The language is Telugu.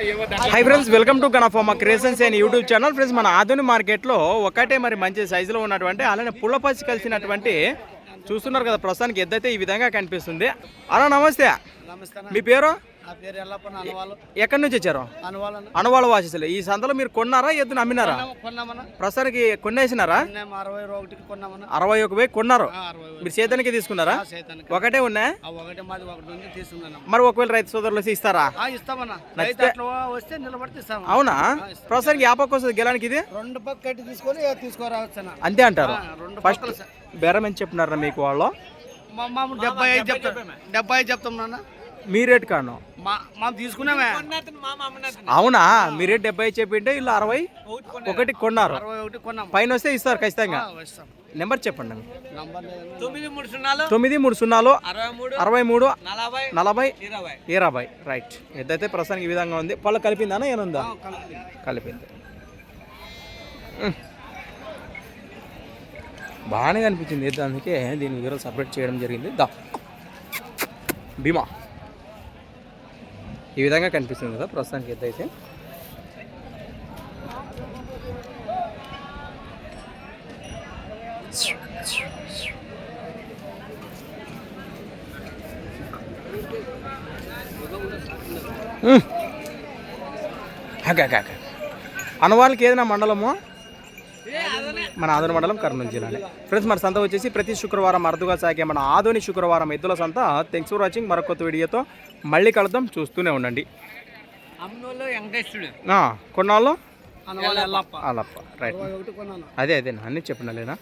High friends welcome to గనఫార్మా creations and YouTube channel friends మన ఆధునిక మార్కెట్లో ఒకటే మరి మంచి సైజులో ఉన్నటువంటి అలానే పుల్లపచ్చి కలిసినటువంటి చూస్తున్నారు కదా ప్రస్తుతానికి ఎద్దైతే ఈ విధంగా కనిపిస్తుంది. అలా నమస్తే. మీ పేరు? నా పేరు ఎల్లప్ప అనువాలు ఎక్కడి నుంచి వచ్చారు? అనువాలను అనువాళ్ళ వాసిస్తులు ఈ సంతలో మీరు కొన్నారా ఎద్దును అమ్మినారా? కొన్నామన్నా. ప్రస్తుతానికి కొనేసినారా మేము అరవై ఒకటికి కొన్నామన్నా. అరవై ఒక వేలు కొన్నారు. మీరు చేతానికి తీసుకున్నారా? ఒకటే ఉన్నాయా ఆ ఒకటి మాది ఒకటి ఉంది తీసుకున్నాను. మరి ఒకవేళ రైతు సోదరులు ఇస్తారా? ఇస్తామన్నా. రైతు వస్తే నిలబడితే అవునా? ప్రస్తుతానికి యాపకు వస్తుంది గెలానికి ఇది? రెండు పక్క కట్టి తీసుకొని తీసుకోరావచ్చనా అంతే అంటారు. ఫస్ట్ బేరం ఎంత చెప్పినారా మీకు వాళ్ళు? మా డెబ్బై ఐదు చెప్తాం. డెబ్బై ఐదు చెప్తాం నాన్న. మీ రేట్ కాను. తీసుకున్నామే. అవునా? మీ రేట్ డెబ్బై చెప్పింటే వీళ్ళు అరవై ఒకటి కొన్నారు. పైన వస్తే ఇస్తారు ఖచ్చితంగా. నెంబర్ చెప్పండి తొమ్మిది మూడు సున్నాలు. అరవై మూడు. నలభై. ఇరవై. రైట్. ఏదైతే ప్రస్తుతానికి ఈ విధంగా ఉంది. పళ్ళు కలిపిందా ఏనుందా? కలిపింది. బాగానే కనిపించింది అందుకే దీని వివరాలు సపరేట్ చేయడం జరిగింది. దా. భీమా. ఈ విధంగా కనిపిస్తుంది కదా ప్రస్తుతానికి ఎద్దు అయితే అక్క అక్క అక్క అనవాళ్ళకి ఏదైనా మండలము? మన ఆదోని మండలం కర్నూలు జిల్లానే ఫ్రెండ్స్ మన సంత వచ్చేసి ప్రతి శుక్రవారం అరుదుగా సాగే మన ఆదోని శుక్రవారం ఎద్దుల సంత. థ్యాంక్స్ ఫర్ వాచింగ్ మరొక కొత్త వీడియోతో మళ్ళీ కలుద్దాం. చూస్తూనే ఉండండి. కొన్నాళ్ళు? అలాప్ప రైట్ అదే అదే అన్నీ చెప్పిన లేనా